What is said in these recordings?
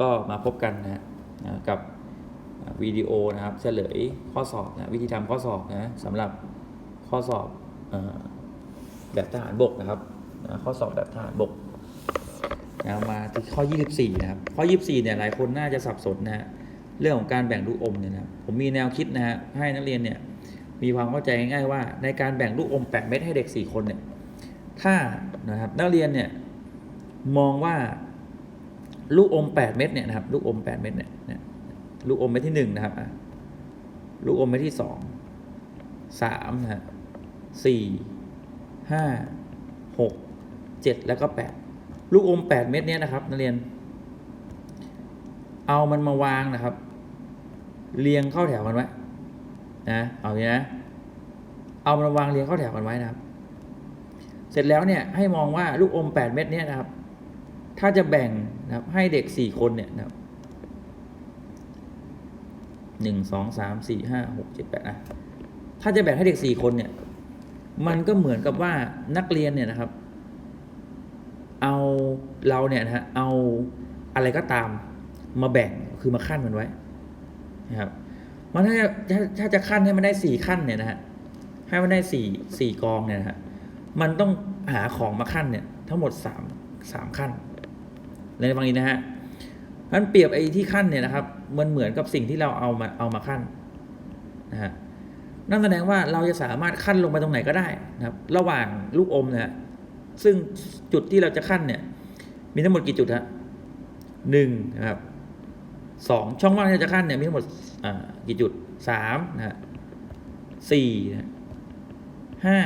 ก็มาพบกันนะฮะนะกับวิดีโอนะครับเฉลยข้อสอบนะวิธีทำข้อสอบนะสำหรับข้อสอบอแบบทหารบกนะครับนะข้อสอบแบบทหารบกนะมาที่ข้อ 24 นะครับ ข้อ 24 เนี่ยหลายคนน่าจะสับสนนะฮะเรื่องของการแบ่งลูกอมเนี่ยนะผมมีแนวคิดนะฮะให้นักเรียนเนี่ยมีความเข้าใจง่ายๆว่า ในการแบ่งลูกอม 8 เม็ดให้เด็ก 4 คนเนี่ยถ้านะครับนักเรียนเนี่ยมองว่า ลูกอม 8 เม็ดเนี่ยนะครับลูกอม 8 เม็ดเนี่ยนะลูกอมเม็ดที่1นะครับลูกอมเม็ดที่ 2 3นะฮะ4 5 6 7 แล้วก็ 8 ลูกอม 8 เม็ดเนี้ยนะครับนักเรียน เอามันมาวางนะครับ เรียงเข้าแถวกันไว้นะเอาอย่างนี้นะเอามันมาวางเรียงเข้าแถวกันไว้นะครับ เสร็จแล้วเนี่ยให้มองว่าลูกอม 8 เม็ดเนี้ยนะครับ ถ้าจะแบ่ง นะครับให้เด็กสี่คนเนี่ยนะครับหนึ่งสองสามสี่ห้าหกเจ็ดแปดอะถ้าจะแบ่งให้เด็กสี่คนเนี่ย มันก็เหมือนกับว่านักเรียนเนี่ยนะครับ เอาเราเนี่ยนะฮะเอาอะไรก็ตามมาแบ่งคือมาขั้นมันไว้นะครับมันถ้าจะถ้าถ้าจะขั้นให้มันได้สี่ขั้นเนี่ยนะฮะให้มันได้สี่สี่กองเนี่ยนะฮะมันต้องหาของมาขั้นเนี่ยทั้งหมดสามสามขั้น ในฟังนี้นะฮะนั้นเปรียบไอ้ที่ขั้นเนี่ยนะครับมันเหมือนกับสิ่งที่เราเอามาเอามาขั้นนะฮะนั่นแสดงว่าเราจะสามารถขั้นลงไปตรงไหนก็ได้นะครับ ระหว่างลูกอมนะฮะซึ่งจุดที่เราจะขั้นเนี่ย มีทั้งหมดกี่จุดฮะหนึ่งนะครับสองช่องว่างที่เราจะขั้นเนี่ยมีทั้งหมดอ่ากี่จุดสามนะฮะสี่นะห้า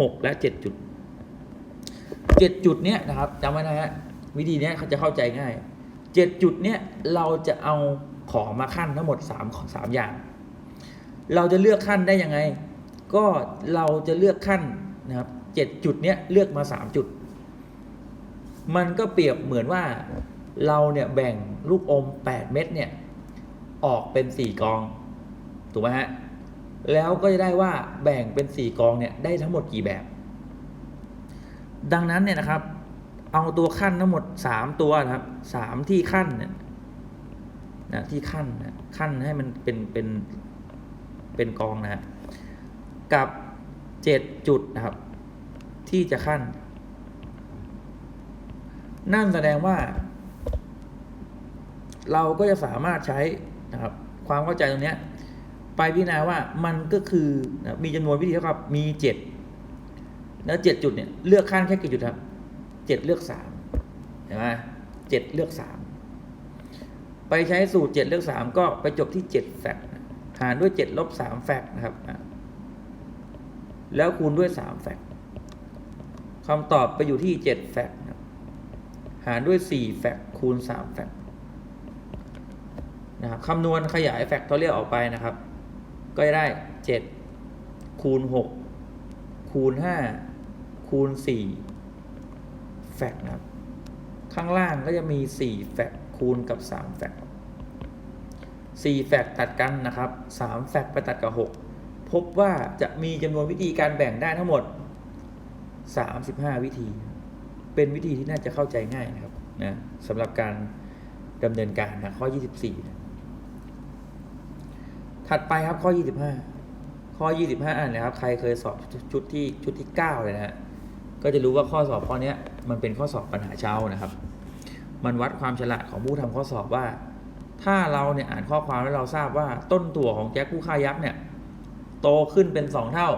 หกและเจ็ดจุดเจ็ดจุดเนี้ยนะครับจำไว้นะฮะ วิธีนี้เขาจะเข้าใจง่ายเจ็ดจุดเนี้ยเราจะเอาของมาขั้นทั้งหมดสามสามอย่าง เราจะเลือกขั้นได้ยังไง ก็เราจะเลือกขั้นนะครับเจ็ดจุดเนี้ยเลือกมาสามจุด มันก็เปรียบเหมือนว่าเราเนี่ยแบ่งลูกอม 8 เม็ดเนี่ยออกเป็น 4 กอง ถูกไหมฮะ แล้วก็จะได้ว่าแบ่งเป็น 4 กองเนี่ยได้ทั้งหมดกี่แบบ ดังนั้นเนี่ยนะครับ เอาตัวขั้นทั้งหมด3ตัวนะครับสามที่ขั้นเนี่ยนะที่ขั้นนะขั้นให้มันเป็นเป็นเป็นกองนะฮะกับ7จุดนะครับ ที่จะขั้น นั่นแสดงว่า เราก็จะสามารถใช้นะครับ ความเข้าใจตรงเนี้ยไปพิจารณาว่ามันก็คือนะมีจำนวนวิธีเท่ากับมีเจ็ดแล้วเจ็ดจุดเนี่ยเลือกขั้นแค่กี่จุดครับ เจ็ดเลือกสามเห็นไหมเจ็ดเลือกสามไปใช้สูตรเจ็ดเลือกสามก็ไปจบที่เจ็ดแฟกต์หารด้วยเจ็ดลบสามแฟกต์นะครับ แล้วคูณด้วยสามแฟกต์คำตอบไปอยู่ที่เจ็ดแฟกต์หารด้วยสี่แฟกต์คูณสามแฟกต์นะครับคำนวณขยายแฟกทอเรียลออกไปนะครับ ก็จะได้7คูณ6คูณ5คูณ4 แฟกนะครับ ข้างล่างก็จะมี 4 แฟกคูณกับ 3 แฟก4แฟกตัดกันนะครับ 3 แฟกไปตัดกับ 6 พบว่าจะมีจำนวนวิธีการแบ่งได้ทั้งหมด 35 วิธี เป็นวิธีที่น่าจะเข้าใจง่ายนะครับนะสำหรับการดำเนินการนะข้อ 24นะถัดไปครับข้อ 25 ข้อ 25 อ่านนะครับ ใครเคยสอบชุดที่ชุดที่ 9 เลยนะฮะก็จะรู้ว่าข้อสอบข้อนี้ มันเป็นข้อสอบปัญหาเช้านะครับ มันวัดความฉลาดของผู้ทำข้อสอบว่า ถ้าเราเนี่ยอ่านข้อความแล้วเราทราบว่าต้นถั่วของแจ็คผู้ฆ่ายักษ์เนี่ย โตขึ้นเป็น2เท่า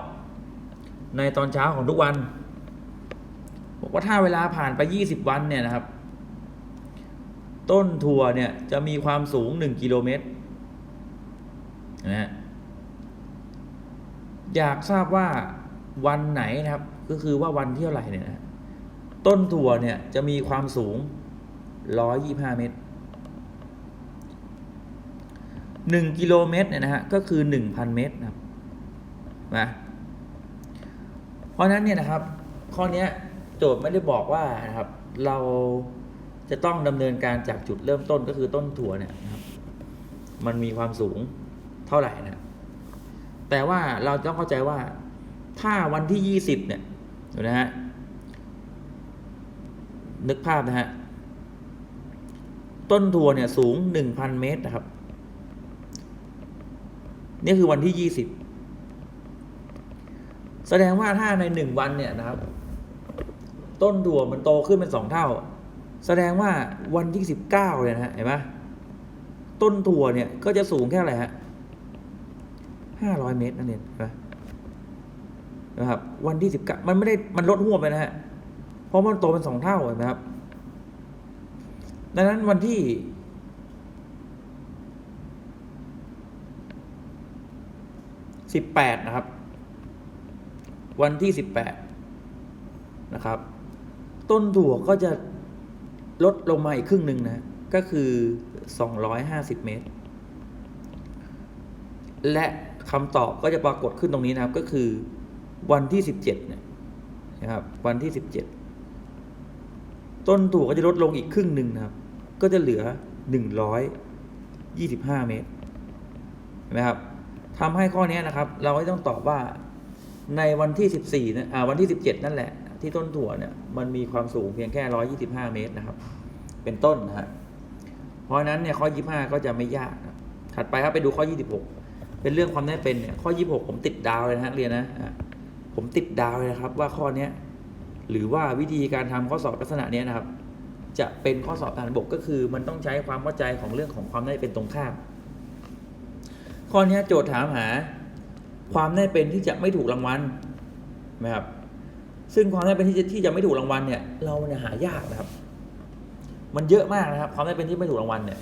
ในตอนเช้าของทุกวัน บอกว่าถ้าเวลาผ่านไป20วันเนี่ยนะครับ ต้นถั่วเนี่ยจะมีความสูง1กิโลเมตรนะฮะอยากทราบว่าวันไหนนะครับ ก็คือว่าวันเที่เท่าไหร่เนี่ยนะ ต้นถั่วเนี่ยจะมีความสูง 125 เมตร 1 กิโลเมตรเนี่ยนะฮะก็คือ 1,000 เมตรนะครับนะเพราะนั้นเนี่ยนะครับ ข้อนี้โจทย์ไม่ได้บอกว่านะครับ เราจะต้องดำเนินการจากจุดเริ่มต้นก็คือต้นถั่วเนี่ยนะครับ มันมีความสูงเท่าไหร่นะ แต่ว่าเราต้องเข้าใจว่าถ้าวันที่ยี่สิบเนี่ยนะฮะ นึกภาพนะฮะ ต้นถั่วเนี่ยสูงหนึ่งพันเมตรนะครับ นี่คือวันที่ยี่สิบแสดงว่าถ้าในหนึ่งวันเนี่ยนะครับ ต้นถั่วมันโตขึ้นเป็นสองเท่า แสดงว่าวันที่สิบเก้าเนี่ยนะฮะเห็นไหมต้นถั่วเนี่ยก็จะสูงแค่อะไรฮะห้าร้อยเมตรนั่นเองนะครับ วันที่สิบเก้ามันไม่ได้มันลดหัวบไปนะฮะ เพราะมันโตเป็นสองเท่าเห็นไหมครับ ดังนั้นวันที่สิบแปดนะครับ วันที่สิบแปดนะครับ ต้นถั่วก็จะลดลงมาอีกครึ่งหนึ่งนะ ก็คือสองร้อยห้าสิบเมตร และคำตอบก็จะปรากฏขึ้นตรงนี้นะครับ ก็คือวันที่สิบเจ็ดเนี่ยนะครับ วันที่สิบเจ็ด ต้นถั่วก็จะลดลงอีกครึ่งหนึ่งนะครับ ก็จะเหลือหนึ่งร้อยยี่สิบห้าเมตรเห็นไหมครับทำให้ข้อนี้นะครับ เราก็ต้องตอบว่าในวันที่สิบสี่นะอ่าวันที่สิบเจ็ดนั่นแหละ ที่ต้นถั่วเนี่ยมันมีความสูงเพียงแค่ร้อยี่สิบห้าเมตรนะครับ เป็นต้นนะฮะเพราะฉะนั้นเนี่ยข้อยี่ห้าก็จะไม่ยากนะถัดไปครับไปดูข้อยี่สิบหกเป็นเรื่องความได้เป็นเนี่ยข้อยี่หกผมติดดาวเลยนะฮะเรียนนะอะผมติดดาวเลยนะครับว่าข้อเนี้ย หรือว่าวิธีการทำข้อสอบลักษณะนี้นะครับ จะเป็นข้อสอบทารบกก็คือมันต้องใช้ความเข้าใจของเรื่องของความได้เป็นตรงข้ามข้อนี้โจทย์ถามหา ความได้เป็นที่จะไม่ถูกรางวัลนะครับ ซึ่งความได้เป็นที่จะที่จะไม่ถูกรางวัลเนี่ย เราเนี่ยหายากนะครับ มันเยอะมากนะครับ ความได้เป็นที่ไม่ถูกรางวัลเนี่ย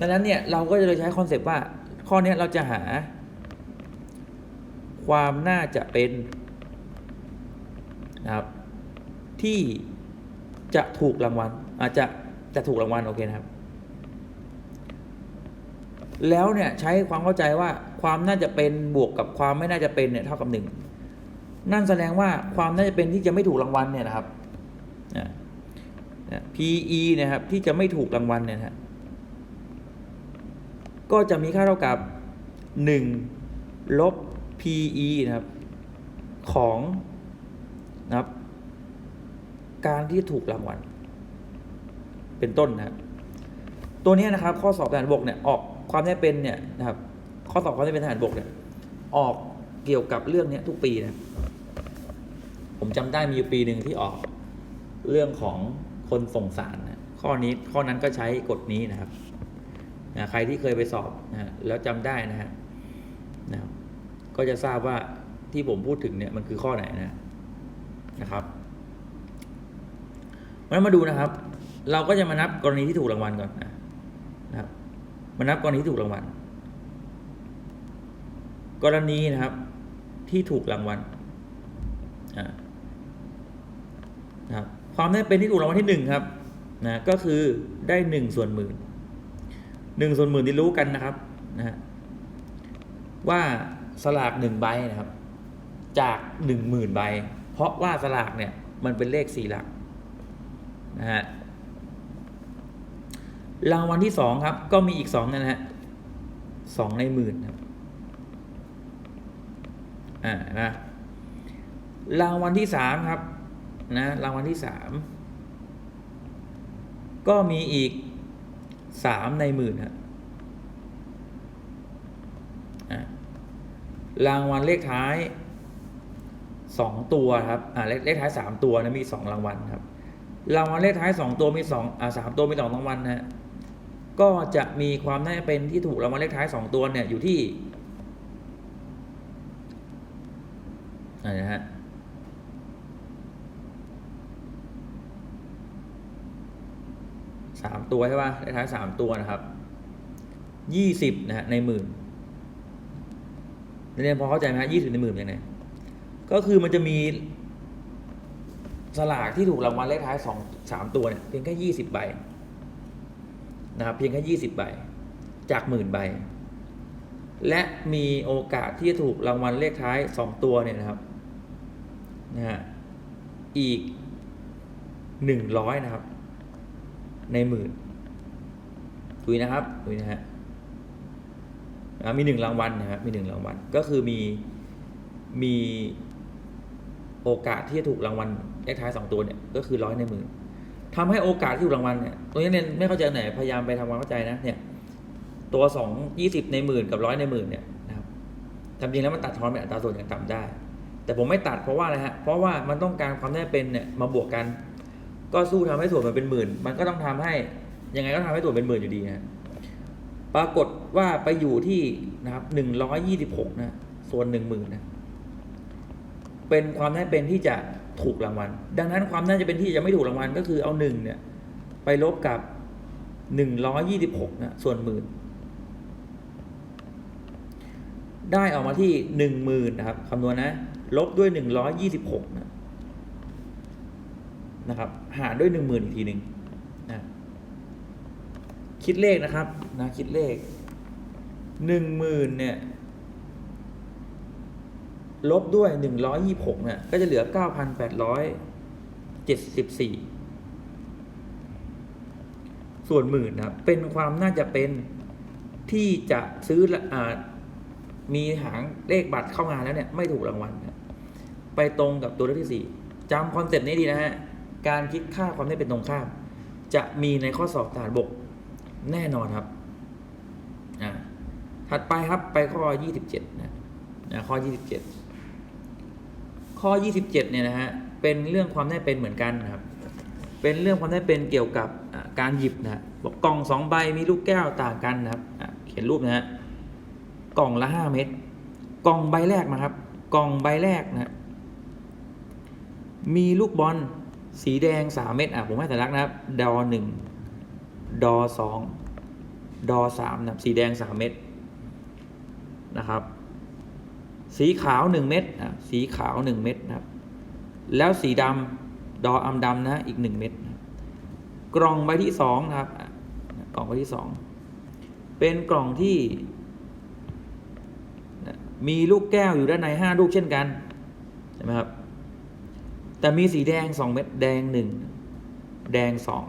ดังนั้นเนี่ยเราก็จะเลยใช้คอนเซปต์ว่า ข้อนี้เราจะหา ความน่าจะเป็นนะครับ ที่จะถูกรางวัลอาจจะจะถูกรางวัลโอเคนะครับ แล้วเนี่ยใช้ความเข้าใจว่าความน่าจะเป็นบวกกับความไม่น่าจะเป็นเนี่ยเท่ากับหนึ่งนั่นแสดงว่าความน่าจะเป็นที่จะไม่ถูกรางวัลเนี่ยนะครับนะ PE เนะครับที่จะไม่ถูกรางวัลเนี่ยนะฮะก็จะมีค่าเท่ากับ 1 ลบ PE นะครับของนะครับ การที่ถูกรางวัล เป็นต้นนะครับตัวนี้นะครับ ข้อสอบทหารบกเนี่ยออกความได้เป็นเนี่ยนะครับ ข้อสอบความได้เป็นทหารบกเนี่ยออกเกี่ยวกับเรื่องเนี้ยทุกปีนะผมจำได้มีอยู่ปีหนึ่งที่ออกเรื่องของคนส่งสารนะข้อนี้ข้อนั้นก็ใช้กฎนี้นะครับนะใครที่เคยไปสอบนะฮะแล้วจำได้นะฮะนะก็จะทราบว่าที่ผมพูดถึงเนี่ยมันคือข้อไหนนะนะครับ งั้นมาดูนะครับ เราก็จะมานับกรณีที่ถูกรางวัลก่อนนะครับมานับกรณีที่ถูกรางวัล กรณีนะครับ ที่ถูกรางวัลนะครับความได้เป็นที่ถูกรางวัลที่หนึ่งครับนะก็คือได้หนึ่งส่วนหมื่นหนึ่งส่วนหมื่นที่รู้กันนะครับนะฮะว่าสลากหนึ่งใบนะครับ จากหนึ่งหมื่นใบ เพราะว่าสลากเนี่ยมันเป็นเลขสี่หลัก นะฮะรางวัลที่สองครับ ก็มีอีกสองนะฮะสองในหมื่นครับอ่านะรางวัลที่สามครับนะรางวัลที่สามก็มีอีกสามในหมื่นครับอ่ารางวัลเลขท้ายสองตัวครับอ่าเลขเลขท้ายสามตัวนะมีสองรางวัลครับ รางวัลเลขท้ายสองตัวมีสองอ่าสามตัวมีสองรางวัลนะฮะก็จะมีความน่าจะเป็นที่ถูกรางวัลเลขท้ายสองตัวเนี่ยอยู่ที่อะไรนะฮะสามตัวใช่ป่ะเลขท้ายสามตัวนะครับยี่สิบนะฮะในหมื่นนักเรียนพอเข้าใจไหมฮะยี่สิบในหมื่นยังไงก็คือมันจะมี สลากที่ถูกรางวัลเลขท้ายสองสามตัวเนี่ยเพียงแค่ยี่สิบใบนะครับเพียงแค่ยี่สิบใบ จากหมื่นใบ และมีโอกาสที่จะถูกรางวัลเลขท้ายสองตัวเนี่ยนะครับนะฮะอีกหนึ่งร้อยนะครับ ในหมื่นคุยนะครับคุยนะฮะมีหนึ่งรางวัลนะครับมีหนึ่งรางวัลก็คือมีมีโอกาสที่จะถูกรางวัล เลขท้ายสองตัวเนี่ยก็คือร้อยในหมื่นทำให้โอกาสที่ถูกรางวัลเนี่ยตรงนี้เนี่ยไม่เข้าใจไหนพยายามไปทำความเข้าใจนะเนี่ยตัวสองยี่สิบในหมื่นกับร้อยในหมื่นเนี่ยนะครับทำจริงแล้วมันตัดทอนเป็นอัตราส่วนอย่างต่ำได้ แต่ผมไม่ตัดเพราะว่าอะไรฮะเพราะว่ามันต้องการความได้เป็นเนี่ยมาบวกกัน ก็สู้ทำให้ส่วนมันเป็นหมื่น มันก็ต้องทำให้ยังไงก็ทำให้ส่วนเป็นหมื่นอยู่ดีนะปรากฏว่าไปอยู่ที่นะครับหนึ่งร้อยยี่สิบหกนะส่วนหนึ่งหมื่นนะเป็นความน่เป็นที่จะ ถูกรางวัล ดังนั้นความน่าจะเป็นที่จะไม่ถูกรางวัลก็คือเอาหนึ่งเนี่ย ไปลบกับหนึ่งร้อยี่สิบหกนะส่วนหมื่น ได้ออกมาที่หนึ่งหมื่นนะครับคำนวณนะ ลบด้วยหนึ่งร้อยี่สิบหกนะนะครับ หารด้วยหนึ่งหมื่นอีกทีหนึ่งนะคิดเลขนะครับนะคิดเลขหนึ่งหมื่นเนี่ย ลบด้วยหนึ่งร้อยี่หกเนี่ยก็จะเหลือเก้าพันแปดร้อยเจ็ดสิบสี่ส่วนหมื่นนะเป็นความน่าจะเป็นที่จะซื้ออมีหางเลขบัตรเข้างานแล้วเนี่ยไม่ถูกรางวัลนะไปตรงกับตัวเลขที่สี่จำคอนเซปต์นี้ดีนะฮะ การคิดค่าความได้เป็นตรงข้าม จะมีในข้อสอบทหารบกแน่นอนครับอ่าถัดไปครับไปข้อยี่สิบเจ็ดนะนะข้อยี่สิบเจ็ด ข้อ 27เนี่ยนะฮะเป็นเรื่องความได้เป็นเหมือนกันนะครับเป็นเรื่องความได้เป็นเกี่ยวกับการหยิบนะฮะบอกกล่องสองใบมีลูกแก้วต่างกันนะครับเขียนรูปนะฮะกล่องละ5เม็ดกล่องใบแรกนะครับ กล่องใบแรกนะมีลูกบอลสีแดง3เม็ดอะผมให้สัญลักษณ์นะครับดอหนึ่งดอสองดอสามนะครับสีแดง3เม็ดนะครับ สีขาวหนึ่งเม็ดอะสีขาวหนึ่งเม็ดนะครับ แล้วสีดำดออำดำนะอีกหนึ่งเม็ดนะกล่องใบที่สองนะครับ กล่องใบที่สองเป็นกล่องที่นะมีลูกแก้วอยู่ด้านในห้าลูกเช่นกันใช่ไหมครับ แต่มีสีแดงสองเม็ดแดงหนึ่งแดงสอง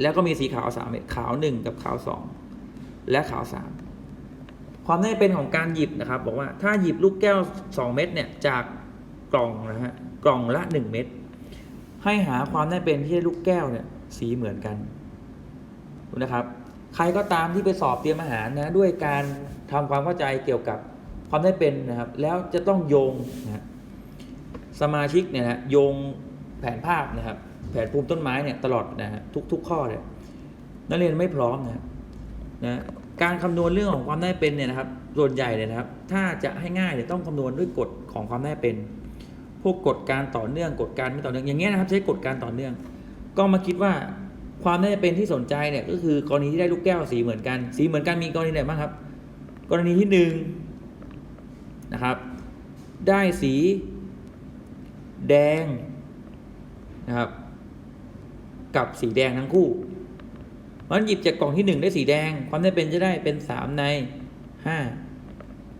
แล้วก็มีสีขาวสามเม็ดขาวหนึ่งกับขาวสองและขาวสาม ความได้เป็นของการหยิบนะครับ บอกว่าถ้าหยิบลูกแก้ว 2 เม็ดเนี่ยจากกล่องนะฮะกล่องละ 1 เม็ดให้หาความได้เป็นที่ลูกแก้วเนี่ยสีเหมือนกันดูนะครับ ใครก็ตามที่ไปสอบเตรียมอาหารนะด้วยการทำความเข้าใจเกี่ยวกับความได้เป็นนะครับ แล้วจะต้องโยงนะสมาชิกเนี่ยนะฮะโยงแผนภาพนะครับ แผนภูมิต้นไม้เนี่ยตลอดนะฮะทุก ๆ ข้อเนี่ยนักเรียนไม่พร้อมนะนะ การคำนวณเรื่องของความได้เป็นเนี่ยนะครับส่วนใหญ่เนี่ยนะครับ ถ้าจะให้ง่ายเนี่ยต้องคำนวณด้วยกฎของความได้เป็น พวกกฎการต่อเนื่องกฎการไม่ต่อเนื่องอย่างเงี้ยนะครับ ใช้กฎการต่อเนื่อง ก็มาคิดว่าความได้เป็นที่สนใจเนี่ยก็คือกรณีที่ได้ลูกแก้วสีเหมือนกัน สีเหมือนกันมีกรณีไหนบ้างครับ กรณีที่หนึ่งนะครับ ได้สี แดงนะครับ กับสีแดงทั้งคู่ เพราะฉะนั้นหยิบจากกล่องที่หนึ่งได้สีแดง ความได้เป็นจะได้เป็นสามในห้า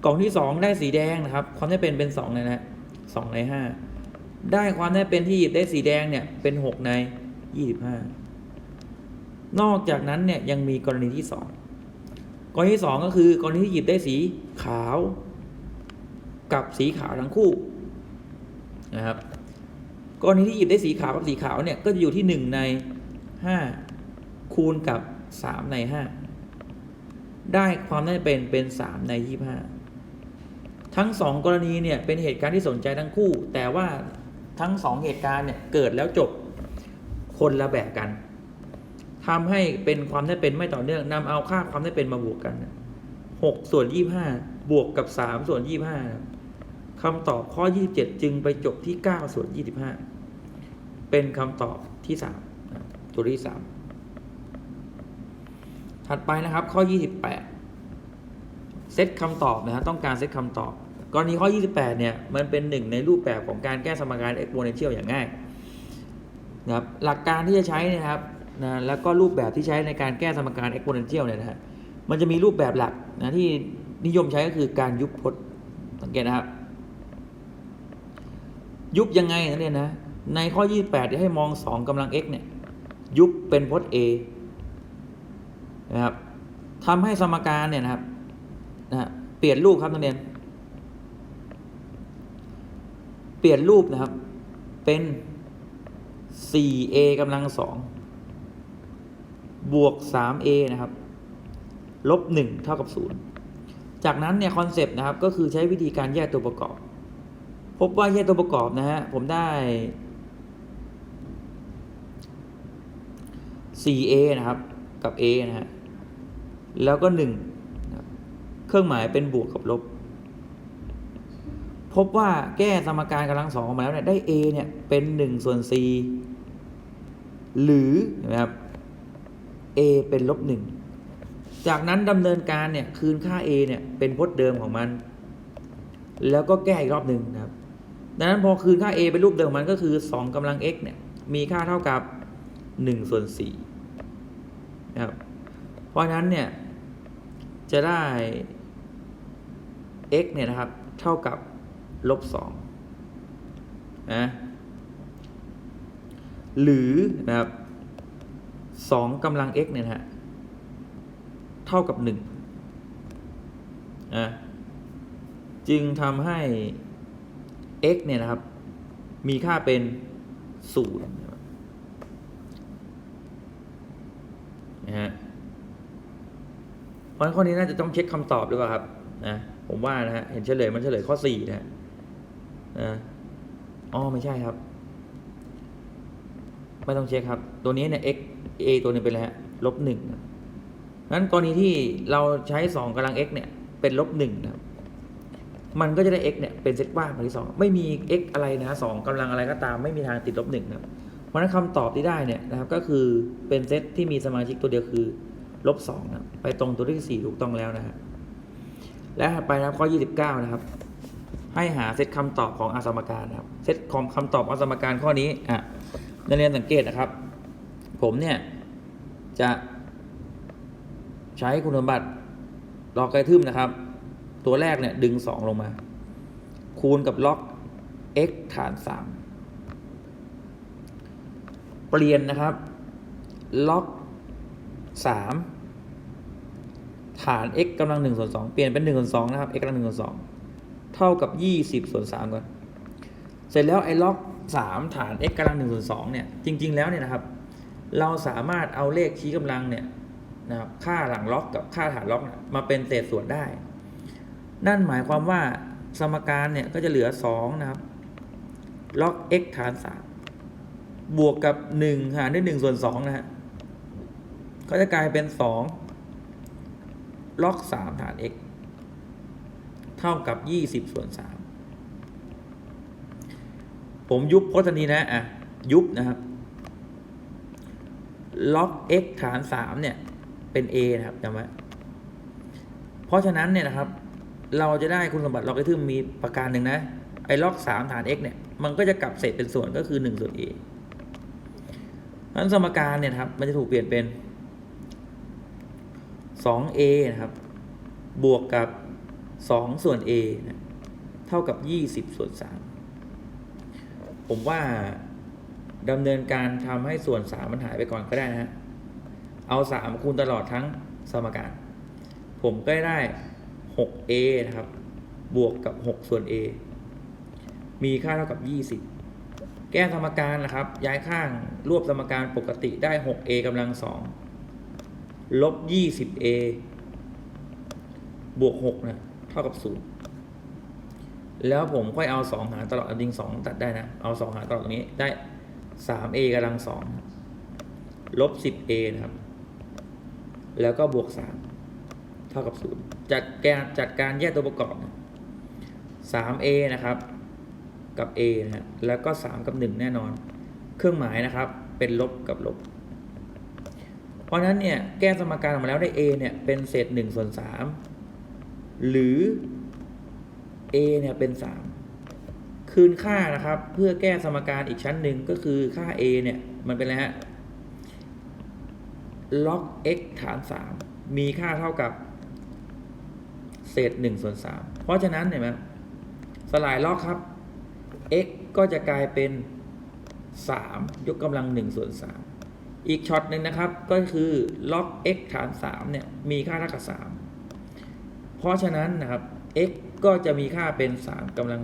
กล่องที่สองได้สีแดงนะครับ ความได้เป็นเป็นสองในนะสองในห้าได้ความได้เป็นที่หยิบได้สีแดงเนี่ยเป็นหกในยี่สิบห้านอกจากนั้นเนี่ยยังมีกรณีที่สองกรณีที่สองก็คือกรณีที่หยิบได้สีขาว กับสีขาวทั้งคู่นะครับกรณีที่หยิบได้สีขาวกับสีขาวเนี่ยก็จะอยู่ที่หนึ่งในห้า คูณกับ 3 ใน 5 ได้ความได้เป็นเป็น 3 ใน 25 ทั้ง 2 กรณีเนี่ยเป็นเหตุการณ์ที่สนใจทั้งคู่ แต่ว่าทั้ง 2 เหตุการณ์เนี่ยเกิดแล้วจบคนละแบบกันทำให้เป็นความได้เป็นไม่ต่อเนื่องนำเอาค่าความได้เป็นมาบวกกัน6ส่วน25 บวกกับ 3 ส่วน 25คำตอบข้อ 27 จึงไปจบที่ 9 ส่วน 25 เป็นคำตอบที่ 3 ตัวที่ 3 ถัดไปนะครับข้อ 28 เซตคำตอบนะฮะต้องการเซตคำตอบ กรณีข้อ 28 เนี่ย มันเป็นหนึ่งในรูปแบบของการแก้สมการ exponential อย่างง่ายนะครับหลักการที่จะใช้นะครับนะแล้วก็รูปแบบที่ใช้ในการแก้สมการ exponential เนี่ยนะฮะมันจะมีรูปแบบหลักนะที่นิยมใช้ก็คือการยุบพจน์สังเกตนะครับ ยุบยังไงนักเรียนะในข้อ 28ที่ให้มอง 2กำลัง x เนี่ยยุบเป็นพจน์ a นะครับทำให้สมการเนี่ยนะครับนะเปลี่ยนรูปครับนักเรียน เปลี่ยนรูปนะครับ เป็น 4a กำลังสองบวก 3a นะครับ ลบ 1 เท่ากับ 0 จากนั้นเนี่ยคอนเซปต์นะครับก็คือใช้วิธีการแยกตัวประกอบ พบว่าแยกตัวประกอบนะฮะผมได้ 4a นะครับ กับ a นะฮะ แล้วก็1นะครับเครื่องหมายเป็นบวกกับลบ พบว่าแก้สมการกำลังสองออกมาแล้วเนี่ยได้ a เนี่ยเป็น 1 ส่วน4หรือนะครับ a เป็นลบ 1 จากนั้นดำเนินการเนี่ยคืนค่า a เนี่ยเป็นพจน์เดิมของมัน แล้วก็แก้อีกรอบหนึ่งนะครับ ดังนั้นพอคืนค่า a เป็นรูปเดิมของมันก็คือ 2กำลัง x เนี่ยมีค่าเท่ากับ1ส่วน4 นะครับเพราะนั้นเนี่ยจะได้ x เนี่ยนะครับ เท่ากับลบ2นะหรือนะครับ2กำลัง x เนี่ยนะฮะเท่ากับ1นะจึงทำให้ x เนี่ยนะครับ มีค่าเป็น 0นะครับนะฮะ เพราะฉะนั้นข้อนี้น่าจะต้องเช็คคำตอบด้วยป่ะครับนะผมว่านะฮะเห็นเฉลยมันเฉลยข้อ4นะฮะนะอ๋อไม่ใช่ครับ ไม่ต้องเช็คครับ ตัวนี้เนี่ย x a ตัวนี้เป็นอะไรฮะลบหนึ่งนะนั้นกรณีที่เราใช้สองกำลัง x เนี่ยเป็นลบหนึ่งนะครับมันก็จะได้ x เนี่ยเป็นเซตว่างมาที่สองไม่มี x อะไรนะสองกำลังอะไรก็ตามไม่มีทางติดลบหนึ่งครับเพราะฉะนั้นคำตอบที่ได้เนี่ยนะครับก็คือเป็นเซตที่มีสมาชิกตัวเดียวคือ ลบสองนะไปตรงตัวที่สี่ถูกต้องแล้วนะฮะและถัดไปนะครับข้อ 29 นะครับ ให้หาเซตคำตอบของอาสมการนะครับเซตของคำตอบอาสมการข้อนี้อะนักเรียนสังเกตนะครับ ผมเนี่ยจะใช้คุณสมบัติล็อกไกทึมนะครับ ตัวแรกเนี่ยดึง 2 ลงมา คูณกับล็อก x ฐาน 3 เปลี่ยนนะครับ ล็อก 3 ฐาน x กำลัง1ส่วน2เปลี่ยนเป็น1ส่วน2นะครับ x กำลัง1ส่วน2เท่ากับ 20ส่วน3ก่อน เสร็จแล้วไอ้ล็อก 3 ฐาน x กำลัง1ส่วน2เนี่ยจริง ๆ แล้วเนี่ยนะครับ เราสามารถเอาเลขชี้กำลังเนี่ยนะครับค่าหลังล็อกกับค่าฐานล็อกมาเป็นเศษส่วนได้ นั่นหมายความว่าสมการเนี่ยก็จะเหลือ 2 นะครับ ล็อก x ฐาน 3 บวกกับ 1 หารด้วย1ส่วน2นะฮะก็จะกลายเป็น 2 ล็อก 3 ฐาน x เท่ากับ 20 ส่วน 3 ผมยุบพจน์นี้นะ อะ ยุบนะครับ ล็อก x ฐาน 3 เนี่ย เป็น a นะครับจำไว้เพราะฉะนั้นเนี่ยนะครับ เราจะได้คุณสมบัติล็อกไอทึมมีประการหนึ่งนะ ไอ้ล็อก3ฐาน x เนี่ย มันก็จะกลับเศษเป็นส่วนก็คือ 1 ส่วน a นั้นสมการเนี่ยครับ มันจะถูกเปลี่ยนเป็น 2a นะครับ บวกกับ 2 ส่วน a นะเท่ากับ 20 ส่วน 3 ผมว่าดำเนินการทำให้ส่วน 3 มันหายไปก่อนก็ได้นะฮะ เอา 3 คูณตลอดทั้งสมการ ผมก็ได้ 6a นะครับ บวกกับ 6 ส่วน a มีค่าเท่ากับ 20 แก้สมการนะครับ ย้ายข้างรวบสมการปกติได้ 6a กำลัง 2 ลบ 20a บวก6นะเท่ากับ 0 แล้วผมค่อยเอา 2 หารตลอดจริง2ตัดได้นะ เอา 2 หารตลอดตรงนี้ได้ 3a กำลัง2ลบ 10a นะครับ แล้วก็บวก 3 เท่ากับ 0 จัดการจัดการแยกตัวประกอบ 3a นะครับ กับ a นะแล้วก็ 3 กับ 1 แน่นอน เครื่องหมายนะครับ เป็นลบกับลบ ราะฉะนั้นเนี่ยแก้สมการออกมาแล้วได้ a เนี่ยเป็นเศษ1ส่วน3หรือ a เนี่ยเป็น 3 คืนค่านะครับ เพื่อแก้สมการอีกชั้นหนึ่งก็คือค่า a เนี่ยมันเป็นอะไรฮะ log x ฐาน 3 มีค่าเท่ากับ เศษ1ส่วน3เพราะฉะนั้นเห็นไหมสลายล็อกครับ x ก็จะกลายเป็น 3 ยกกำลัง1ส่วน3 อีกช็อตหนึ่งนะครับก็คือ log x ฐาน3เนี่ยมีค่าเท่ากับ 3 เพราะฉะนั้นนะครับ x ก็จะมีค่าเป็น 3กำลัง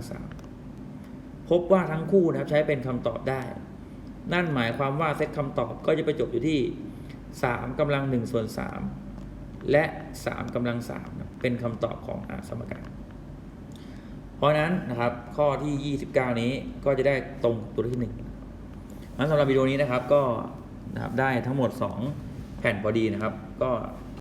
3 พบว่าทั้งคู่นะครับใช้เป็นคำตอบได้ นั่นหมายความว่าเซตคำตอบก็จะไปจบอยู่ที่ 3กำลัง1ส่วน3และ 3กำลัง3เป็นคำตอบของอาสมการ เพราะฉะนั้นนะครับข้อที่ 29 นี้ก็จะได้ตรงตัวที่1งั้นสำหรับวิดีโอนี้นะครับก็ นะครับได้ทั้งหมด 2 แผ่นพอดีนะครับ ก็